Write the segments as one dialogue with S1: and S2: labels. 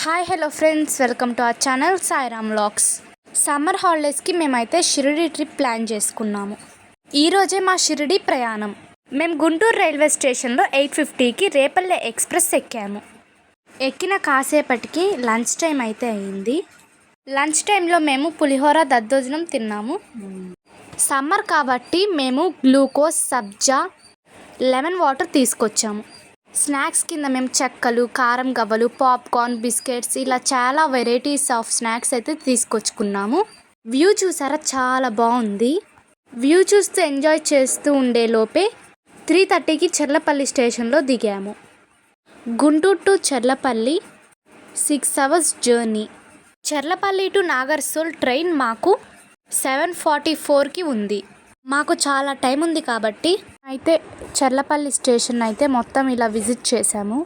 S1: Hi hello friends welcome to our channel Sairam lakhs summer హాలిడేస్కి మేమైతే Shirdi trip plan చేసుకున్నాము. ఈరోజే మా షిరిడి ప్రయాణం. మేము గుంటూరు రైల్వే స్టేషన్లో ఎయిట్ ఫిఫ్టీకి రేపల్లె ఎక్స్ప్రెస్ ఎక్కాము. ఎక్కిన కాసేపటికి లంచ్ టైం అయితే అయింది. లంచ్ టైంలో మేము పులిహోర దద్దోజనం తిన్నాము. సమ్మర్ కాబట్టి మేము గ్లూకోజ్ సబ్జా లెమన్ వాటర్ తీసుకొచ్చాము. స్నాక్స్ కింద మేము చెక్కలు కారం గవ్వలు పాప్కార్న్ బిస్కెట్స్ ఇలా చాలా వెరైటీస్ ఆఫ్ స్నాక్స్ అయితే తీసుకొచ్చుకున్నాము. వ్యూ చూసారా? చాలా బాగుంది. వ్యూ చూస్తూ ఎంజాయ్ చేస్తూ ఉండే లోపే త్రీ థర్టీకి చెర్లపల్లి స్టేషన్లో దిగాము. Guntur to Cherlapalli six hours journey. Cherlapalli to Nagarsol train మాకు సెవెన్ ఫార్టీ ఫోర్కి ఉంది. మాకు చాలా టైం ఉంది కాబట్టి అయితే చెర్లపల్లి స్టేషన్ అయితే మొత్తం ఇలా విజిట్ చేసాము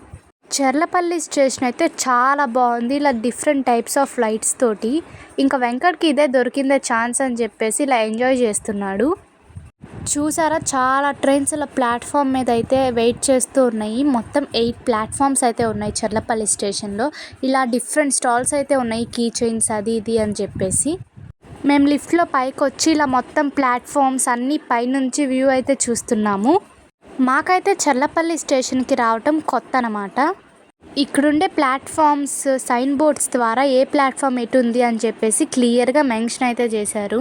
S1: చెర్లపల్లి స్టేషన్ అయితే చాలా బాగుంది. ఇలా డిఫరెంట్ టైప్స్ ఆఫ్ లైట్స్ తోటి. ఇంకా వెంకట్కి ఇదే దొరికిందే ఛాన్స్ అని చెప్పేసి ఇలా ఎంజాయ్ చేస్తున్నాడు. చూసారా? చాలా ట్రైన్స్ ఇలా ప్లాట్ఫామ్ మీద అయితే వెయిట్ చేస్తూ ఉన్నాయి. మొత్తం ఎయిట్ ప్లాట్ఫామ్స్ అయితే ఉన్నాయి చర్లపల్లి స్టేషన్లో. ఇలా డిఫరెంట్ స్టాల్స్ అయితే ఉన్నాయి. కీ చైన్స్ అది ఇది అని చెప్పేసి. మేము లిఫ్ట్లో పైకి వచ్చి ఇలా మొత్తం ప్లాట్ఫామ్స్ అన్నీ పైనుంచి వ్యూ అయితే చూస్తున్నాము. మాకైతే చర్లపల్లి స్టేషన్కి రావటం కొత్త అనమాట ఇక్కడుండే ప్లాట్ఫామ్స్ సైన్ బోర్డ్స్ ద్వారా ఏ ప్లాట్ఫామ్ ఎటు ఉంది అని చెప్పేసి క్లియర్గా మెన్షన్ అయితే చేశారు.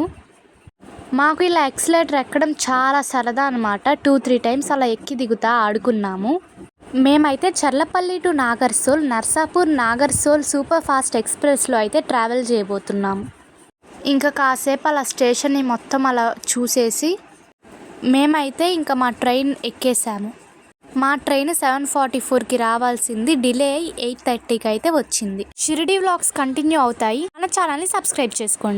S1: మాకు ఇలా ఎక్సలేటర్ ఎక్కడం చాలా సరదా అనమాట. టూ త్రీ టైమ్స్ అలా ఎక్కి దిగుతా ఆడుకున్నాము. మేమైతే Cherlapalli to Nagarsol Narsapur Nagarsol super fast ఎక్స్ప్రెస్లో అయితే ట్రావెల్ చేయబోతున్నాము ఇంకా కాసేపు అలా స్టేషన్ని మొత్తం అలా చూసేసి మేమైతే ఇంకా మా ట్రైన్ ఎక్కేసాము. మా ట్రైన్ సెవెన్ ఫార్టీ ఫోర్కి రావాల్సింది. డిలే అయి ఎయిట్ థర్టీకి అయితే వచ్చింది. షిరిడి వ్లాగ్స్ కంటిన్యూ అవుతాయి. మన ఛానల్ని సబ్స్క్రైబ్ చేసుకోండి.